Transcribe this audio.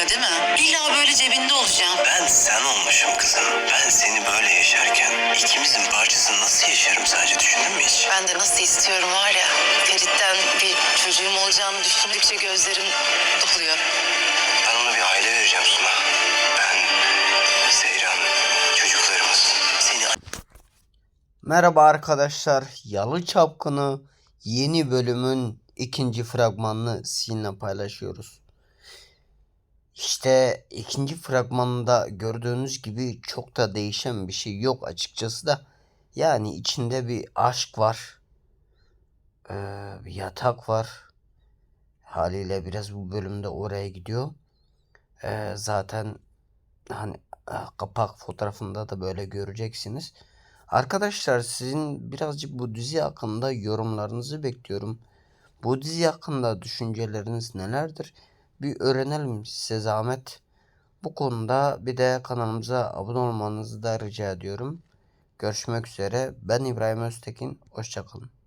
gerekiyor değil mi? İlla böyle cebinde olacağım. Ben sen olmuşum kızım. Ben seni böyle yaşarken ikimizin parçasını nasıl yaşarım sadece düşündün mü hiç? Ben de nasıl istiyorum var ya. Ferit'ten bir çocuğum olacağını düşündükçe gözlerim doluyor. Ben ona bir aile vereceğim Suna. Ben, Seyran, çocuklarımız. Seni Merhaba arkadaşlar. Yalı Çapkını yeni bölümün ikinci fragmanını sizinle paylaşıyoruz. İşte ikinci fragmanında gördüğünüz gibi çok da değişen bir şey yok açıkçası da. Yani içinde bir aşk var. Ee, bir yatak var. Haliyle biraz bu bölümde oraya gidiyor. Ee, zaten hani e, kapak fotoğrafında da böyle göreceksiniz. Arkadaşlar sizin birazcık bu dizi hakkında yorumlarınızı bekliyorum. Bu dizi hakkında düşünceleriniz nelerdir? Bir öğrenelim size zahmet. Bu konuda bir de kanalımıza abone olmanızı da rica ediyorum. Görüşmek üzere. Ben İbrahim Öztekin. Hoşçakalın.